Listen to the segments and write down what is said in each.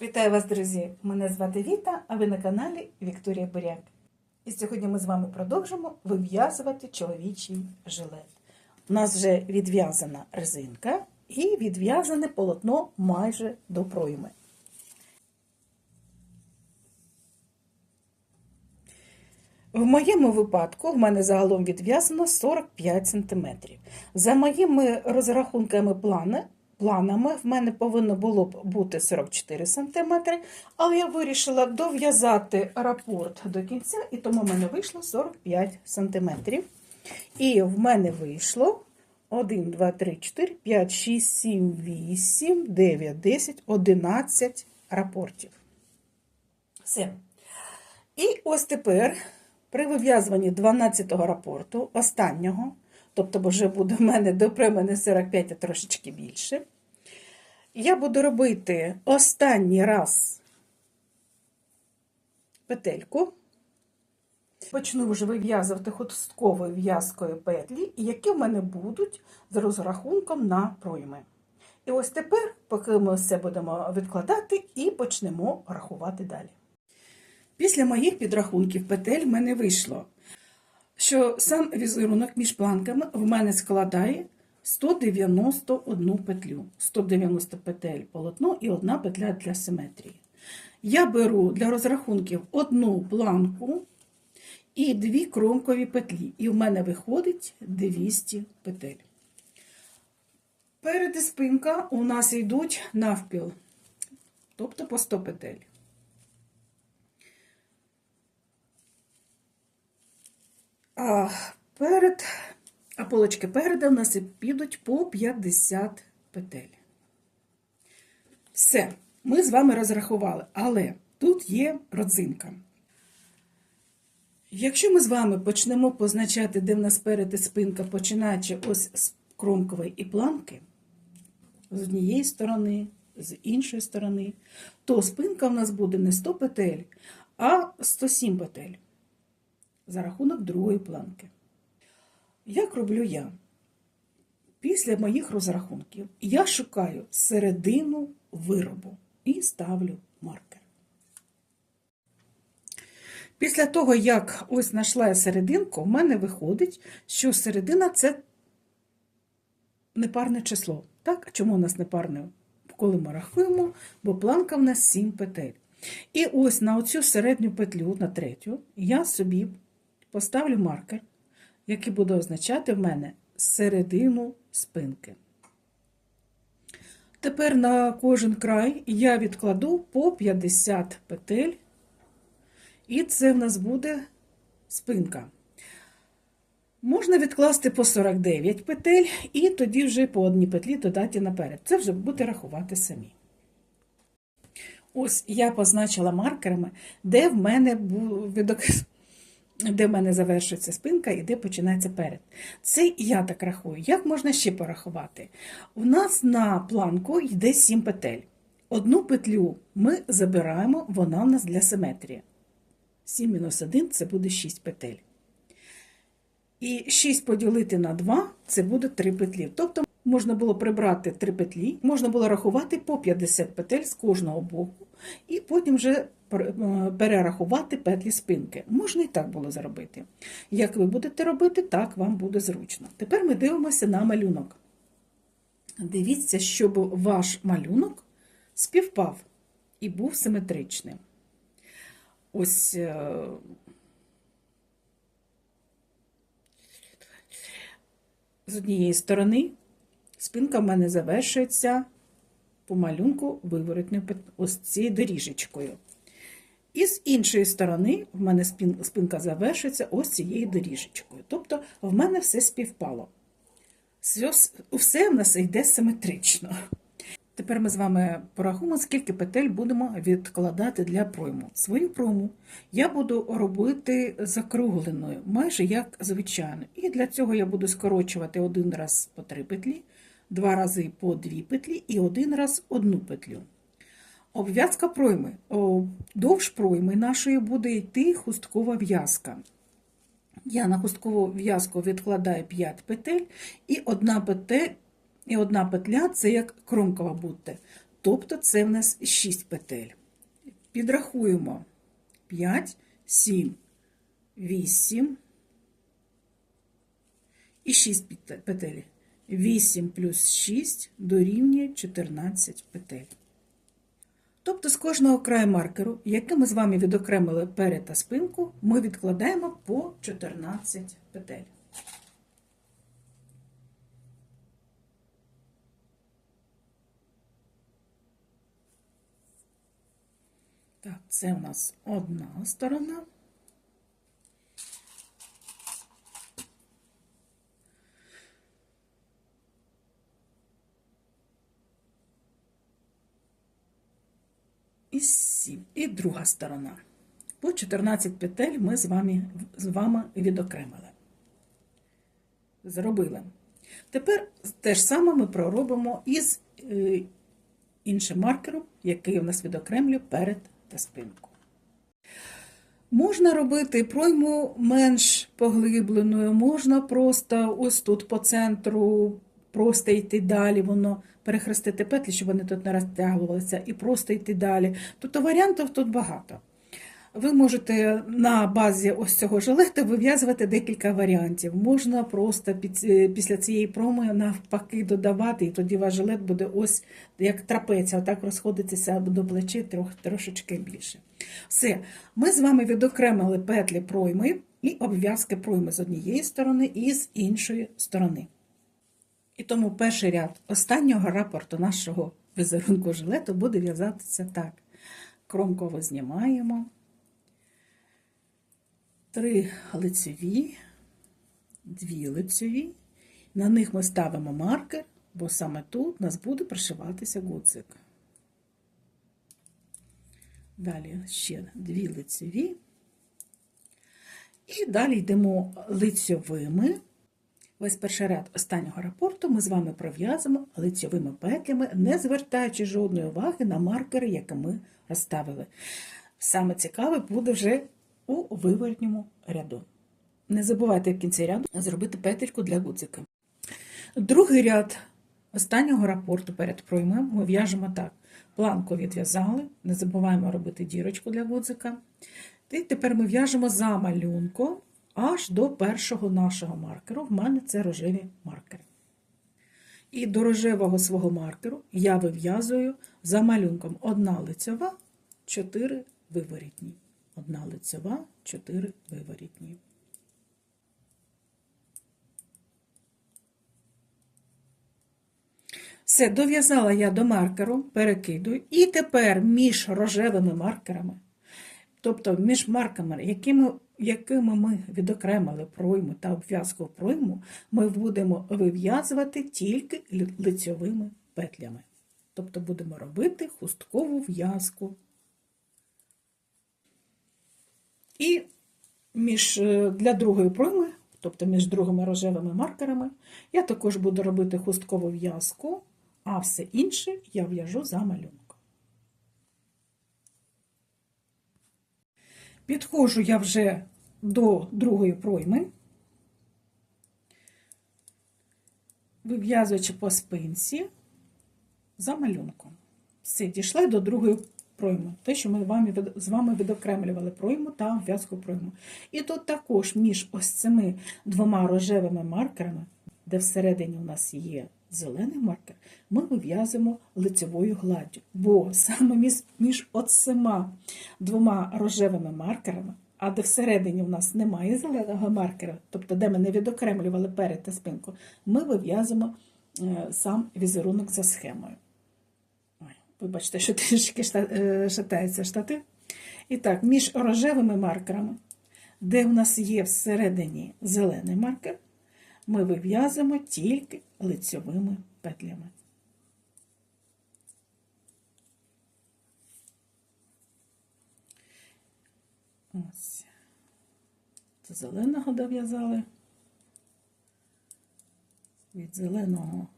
Вітаю вас, друзі! Мене звати Віта, а ви на каналі Вікторія Буряк. І сьогодні ми з вами продовжимо вив'язувати чоловічий жилет. У нас вже відв'язана резинка і відв'язане полотно майже до пройми. В моєму випадку в мене загалом відв'язано 45 см. За моїми розрахунками плани, планами в мене повинно було б бути 44 см, але я вирішила дов'язати рапорт до кінця, і тому в мене вийшло 45 см. І в мене вийшло 1, 2, 3, 4, 5, 6, 7, 8, 9, 10, 11 рапортів. Все. І ось тепер при вив'язуванні 12-го рапорту, останнього, тобто вже буде в мене до мене 45, а трошечки більше, я буду робити останній раз петельку. Почну вже вив'язувати хустковою в'язкою петлі, які в мене будуть з розрахунком на пройми. І ось тепер, поки ми все будемо відкладати, і почнемо рахувати далі. Після моїх підрахунків петель в мене вийшло, що сам візерунок між планками в мене складає 191 петлю. 190 петель полотно і одна петля для симетрії. Я беру для розрахунків одну планку і дві кромкові петлі. І в мене виходить 200 петель. Перед і спинка у нас йдуть навпіл, тобто по 100 петель. А перед, а полочки переду в нас і підуть по 50 петель. Все, ми з вами розрахували, але тут є родзинка. Якщо ми з вами почнемо позначати, де в нас перед і спинка, починаючи ось з кромкової і планки, з однієї сторони, з іншої сторони, то спинка в нас буде не 100 петель, а 107 петель за рахунок другої планки. Як роблю я? Після моїх розрахунків я шукаю середину виробу і ставлю маркер. Після того, як ось знайшла я серединку, в мене виходить, що середина це непарне число. Так? Чому у нас непарне? Коли ми рахуємо, бо планка в нас 7 петель. І ось на оцю середню петлю, на третю, я собі поставлю маркер, який буде означати в мене середину спинки. Тепер на кожен край я відкладу по 50 петель, і це в нас буде спинка. Можна відкласти по 49 петель, і тоді вже по одній петлі додати наперед. Це вже буде рахувати самі. Ось я позначила маркерами, де в мене де в мене завершується спинка і де починається перед. Це я так рахую. Як можна ще порахувати? У нас на планку йде 7 петель. Одну петлю ми забираємо, вона у нас для симетрії. 7 мінус 1 це буде 6 петель. І 6 поділити на 2 це буде 3 петлі. Тобто можна було прибрати 3 петлі, можна було рахувати по 50 петель з кожного боку, і потім вже перерахувати петлі спинки. Можна і так було зробити. Як ви будете робити, так вам буде зручно. Тепер ми дивимося на малюнок. Дивіться, щоб ваш малюнок співпав і був симетричним. Ось. е, З однієї сторони спинка в мене завершується по малюнку виворотною ось цією доріжечкою. І з іншої сторони, в мене спинка завершується ось цією доріжечкою. Тобто в мене все співпало. Все в нас йде симетрично. Тепер ми з вами порахуємо, скільки петель будемо відкладати для пройму. Свою пройму я буду робити закругленою, майже як звичайно. І для цього я буду скорочувати один раз по три петлі, два рази по дві петлі і один раз одну петлю. Обв'язка пройми. Довж пройми нашої буде йти хусткова в'язка. Я на хусткову в'язку відкладаю 5 петель, і одна петель, і одна петля це як кромкова буде. Тобто це в нас 6 петель. Підрахуємо 5, 7, 8 і 6 петель. 8 плюс 6 дорівнює 14 петель. Тобто з кожного краю маркеру, який ми з вами відокремили перед та спинку, ми відкладаємо по 14 петель. Так, це у нас одна сторона. І сім. І друга сторона. По 14 петель ми з вами, з вами відокремили. Зробили. Тепер те ж саме ми проробимо із е, іншим маркером, який у нас відокремлює перед та спинку. Можна робити пройму менш поглибленою, можна просто ось тут по центру просто йти далі, воно перехрестити петлі, щоб вони тут не розтягувалися, і просто йти далі. Тобто варіантів тут багато. Ви можете на базі ось цього жилета вив'язувати декілька варіантів. Можна просто після цієї проми навпаки додавати, і тоді ваш жилет буде ось як трапеція, отак розходитися до плечі трошечки більше. Все, ми з вами відокремили петлі пройми і обв'язки пройми з однієї сторони і з іншої сторони. І тому перший ряд останнього рапорту нашого візерунку жилету буде в'язатися так. Кромково знімаємо. Три лицеві, дві лицеві. На них ми ставимо маркер, бо саме тут у нас буде пришиватися гудзик. Далі ще дві лицеві. І далі йдемо лицьовими. Весь перший ряд останнього рапорту ми з вами пров'язуємо лицьовими петлями, не звертаючи жодної уваги на маркери, які ми розставили. Саме цікаве буде вже у виворотньому ряду. Не забувайте в кінці ряду зробити петельку для гудзика. Другий ряд останнього рапорту перед проймем ми в'яжемо так. Планку відв'язали, не забуваємо робити дірочку для гудзика. І тепер ми в'яжемо за малюнком аж до першого нашого маркеру. В мене це рожеві маркери. І до рожевого свого маркеру я вив'язую за малюнком одна лицьова, 4 виворітні. Одна лицьова, 4 виворітні. Все, дов'язала я до маркеру, перекидую. І тепер між рожевими маркерами, тобто між маркерами, якими, якими ми відокремили пройму та обв'язку пройму, ми будемо вив'язувати тільки лицьовими петлями. Тобто будемо робити хусткову в'язку. І між, е, для другої пройми, тобто між другими рожевими маркерами, я також буду робити хусткову в'язку, а все інше я в'яжу за малюнком. Підходжу я вже до другої пройми, вив'язуючи по спинці за малюнком. Все, дійшла до другої пройму, те, що ми з вами відокремлювали пройму та в'язку пройму. І тут також між ось цими двома рожевими маркерами, де всередині у нас є зелений маркер, ми вив'язуємо лицевою гладдю. Бо саме між, між оцима двома рожевими маркерами, а де всередині у нас немає зеленого маркера, тобто де ми не відокремлювали перед та спинку, ми вив'язуємо е, сам візерунок за схемою. Вибачте, що трішки шатається штатив. І так, між рожевими маркерами, де в нас є всередині зелений маркер, ми вив'язуємо тільки лицьовими петлями. Ось. З зеленого дов'язали. Від зеленого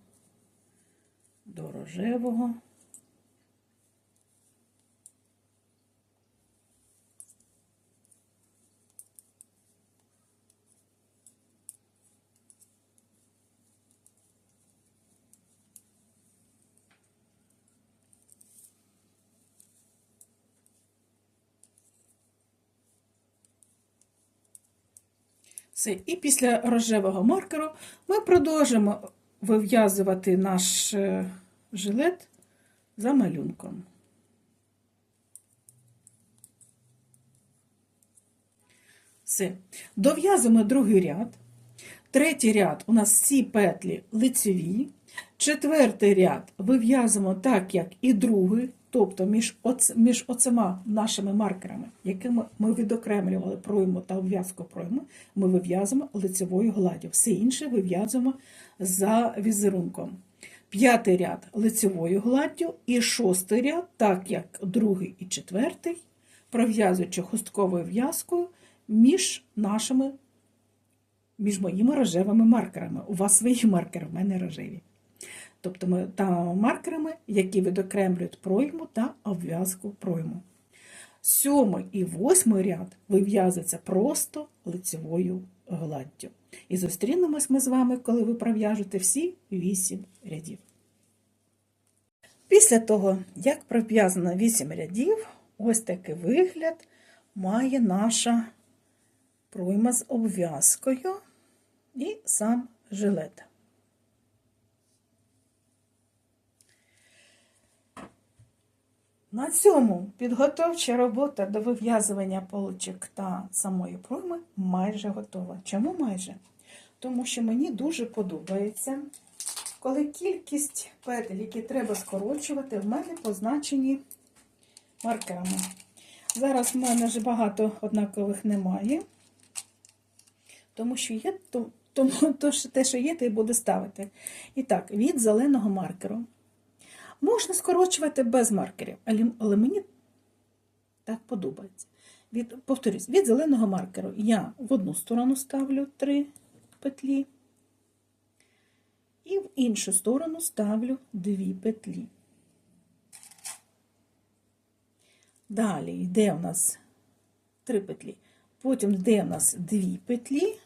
до рожевого. Все. І після рожевого маркеру ми продовжимо вив'язувати наш е, жилет за малюнком. Все. Дов'язуємо другий ряд. Третій ряд у нас всі петлі лицеві. Четвертий ряд вив'язуємо так, як і другий, тобто між, оц, між оцима нашими маркерами, якими ми відокремлювали пройму та обв'язку пройми, ми вив'язуємо лицевою гладдю. Все інше вив'язуємо за візерунком. П'ятий ряд лицевою гладдю і шостий ряд, так як другий і четвертий, пров'язуючи хустковою в'язкою між нашими, між моїми рожевими маркерами. У вас свої маркери, в мене рожеві. Тобто та маркерами, які відокремлюють пройму та обв'язку пройму. Сьомий і восьмий ряд вив'язується просто лицевою гладдю. І зустрінемось ми з вами, коли ви пров'яжете всі вісім рядів. Після того, як пров'язано вісім рядів, ось такий вигляд має наша пройма з обв'язкою і сам жилет. На цьому підготовча робота до вив'язування полочок та самої пройми майже готова. Чому майже? Тому що мені дуже подобається, коли кількість петель, які треба скорочувати, в мене позначені маркерами. Зараз в мене ж багато однакових немає, тому що є, то, тому то, те, що є, те і буду ставити. І так, від зеленого маркеру. Можна скорочувати без маркерів, але, мені так подобається. Від, повторюсь, від зеленого маркеру я в одну сторону ставлю три петлі, і в іншу сторону ставлю дві петлі. Далі йде у нас три петлі. Потім йде у нас дві петлі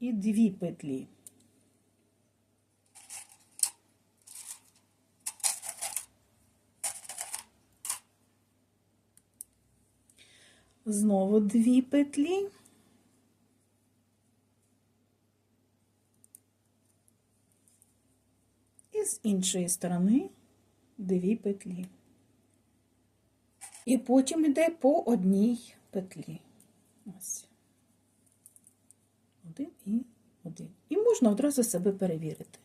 і дві петлі. Знову дві петлі. І з іншої сторони дві петлі. І потім йде по одній петлі. Ось. Один і один. І можна одразу себе перевірити.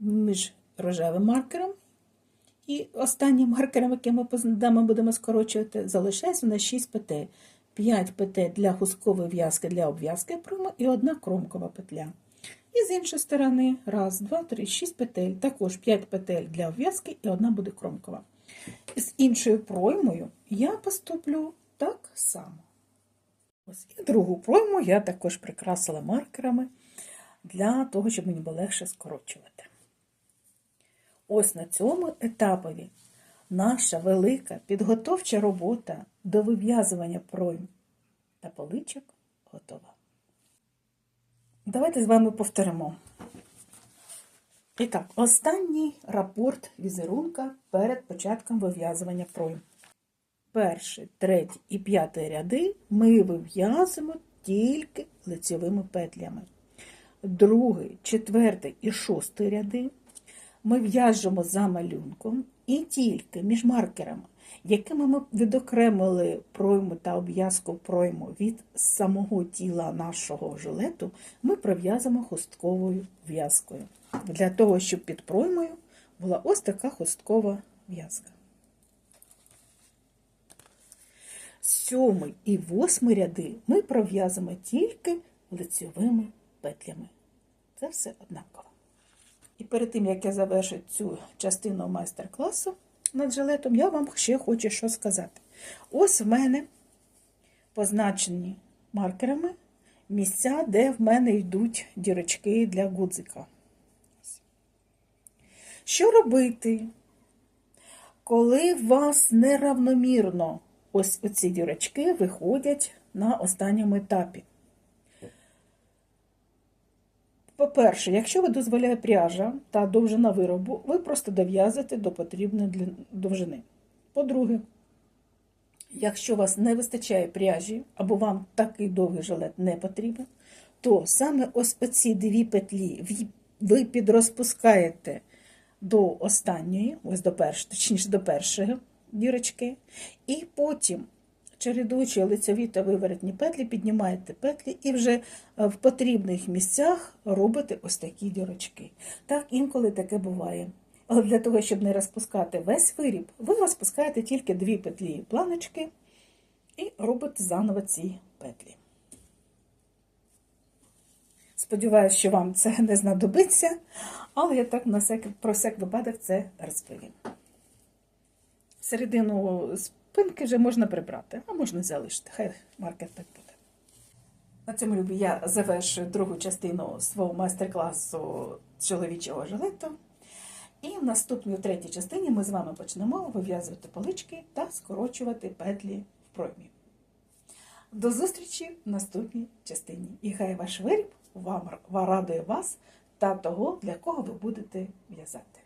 Між рожевим маркером і останнім маркером, яким ми, ми будемо скорочувати, залишається у нас 6 петель. 5 петель для хусткової в'язки для обв'язки прямо і одна кромкова петля. І з іншої сторони, раз, два, три, 6 петель. Також 5 петель для обв'язки і одна буде кромкова. З іншою проймою я поступлю так само. Ось І другу пройму я також прикрасила маркерами для того, щоб мені було легше скорочувати. Ось на цьому етапові наша велика підготовча робота до вив'язування пройм та поличок готова. Давайте з вами повторимо. І так, останній рапорт візерунка перед початком вив'язування пройм. Перший, третій і п'ятий ряди ми вив'язуємо тільки лицевими петлями. Другий, четвертий і шостий ряди ми в'яжемо за малюнком і тільки між маркерами, якими ми відокремили пройму та обв'язку пройму від самого тіла нашого жилету, ми пров'язуємо хустковою в'язкою. Для того, щоб під проймою була ось така хусткова в'язка. Сьомий і восьмий ряди ми пров'язуємо тільки лицьовими петлями. Це все однаково. І перед тим, як я завершу цю частину майстер-класу над жилетом, я вам ще хочу що сказати. Ось в мене позначені маркерами місця, де в мене йдуть дірочки для гудзика. Що робити, коли у вас неравномірно ось оці дірочки виходять на останньому етапі? По-перше, якщо ви дозволяє пряжа та довжина виробу, ви просто дов'язуєте до потрібної довжини. По-друге, Якщо у вас не вистачає пряжі, або вам такий довгий жилет не потрібен, то саме ось оці дві петлі ви підрозпускаєте до останньої, ось до першої, точніше до першої дірочки, і потім, чередуючи лицеві та виворотні петлі, піднімаєте петлі і вже е, в потрібних місцях робите ось такі дірочки. Так, інколи таке буває. Але для того, щоб не розпускати весь виріб, ви розпускаєте тільки дві петлі планочки і робите заново ці петлі. Сподіваюся, що вам це не знадобиться, але я так на всяк, про всяк випадок це розповім. Середину спинки вже можна прибрати, а можна залишити. Хай маркер так буде. На цьому любі я завершую другу частину свого майстер-класу чоловічого жилету. І в наступній у третій частині ми з вами почнемо вив'язувати полички та скорочувати петлі в проймі. До зустрічі в наступній частині. І хай ваш виріб вам радує вас та того, для кого ви будете в'язати.